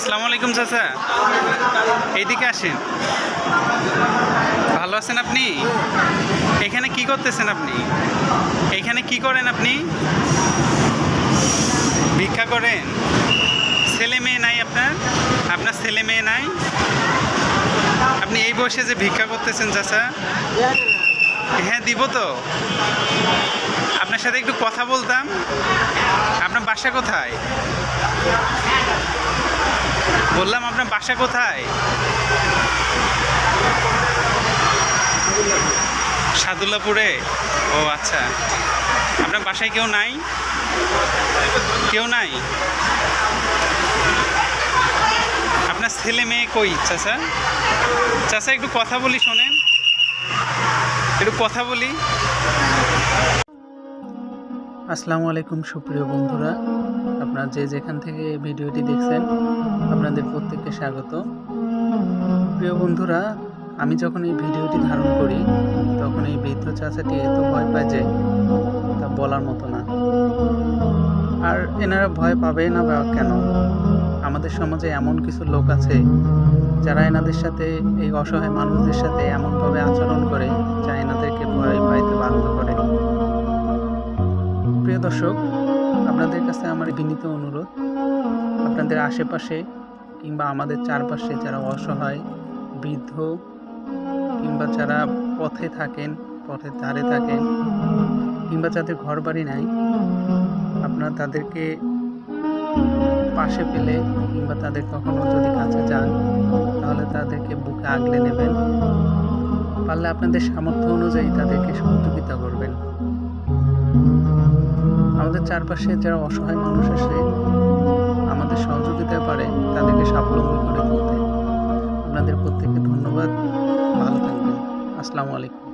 আসসালামু আলাইকুম, চাচা। এইদিকে আসেন। ভালো আছেন আপনি? এখানে কি করতেছেন আপনি? এখানে কি করেন আপনি? ভিক্ষা করেন? ছেলে মেয়ে নাই আপনার? আপনার ছেলে মেয়ে নাই? আপনি এই বয়সে যে ভিক্ষা করতেছেন, চাচা? হ্যাঁ দিব তো। আপনার সাথে একটু কথা বলতাম। আপনার বাসা কোথায়? বললাম আপনার বাসা কোথায়? সাদুল্লাপুরে? ও আচ্ছা। আপনার বাসায় কেউ নাই? কেউ নাই? আপনার ছেলে মেয়ে কই, চাচা? চাচা, একটু কথা বলি, শোনেন। একটু কথা বলি। আসসালামু আলাইকুম, সুপ্রিয় বন্ধুরা। আপনারা যে যেখান থেকে ভিডিওটি দেখছেন, আপনাদের প্রত্যেককে স্বাগত। প্রিয় বন্ধুরা, আমি যখন এই ভিডিওটি ধারণ করি, তখন এই বৃদ্ধ চাচাটি এত ভয় পায় যে তা বলার মতো না। আর এনারা ভয় পাবে না বা কেন? আমাদের সমাজে এমন কিছু লোক আছে, যারা এনাদের সাথে, এই অসহায় মানুষদের সাথে এমনভাবে আচরণ করে প্রিয় দর্শক, আপনাদের কাছে আমার বিনীত অনুরোধ, আপনাদের আশেপাশে কিংবা আমাদের চারপাশে যারা অসহায়, বৃদ্ধ কিংবা যারা পথে থাকেন পথের ধারে থাকেন কিংবা যাদের ঘর বাড়ি নাই, আপনারা তাদেরকে পাশে পেলে কিংবা তাদের কখনো যদি কাছে যান, তাহলে তাদেরকে বুকে আগলে নেবেন। পারলে আপনাদের সামর্থ্য অনুযায়ী তাদেরকে সহযোগিতা করবেন আমাদের চারপাশে যারা অসহায় মানুষ আছে আমাদের সহযোগিতা পারে তাদেরকে স্বাবলম্বী করে তুলতে। আপনাদের প্রত্যেককে ধন্যবাদ। ভালো থাকবেন। আসসালামু আলাইকুম।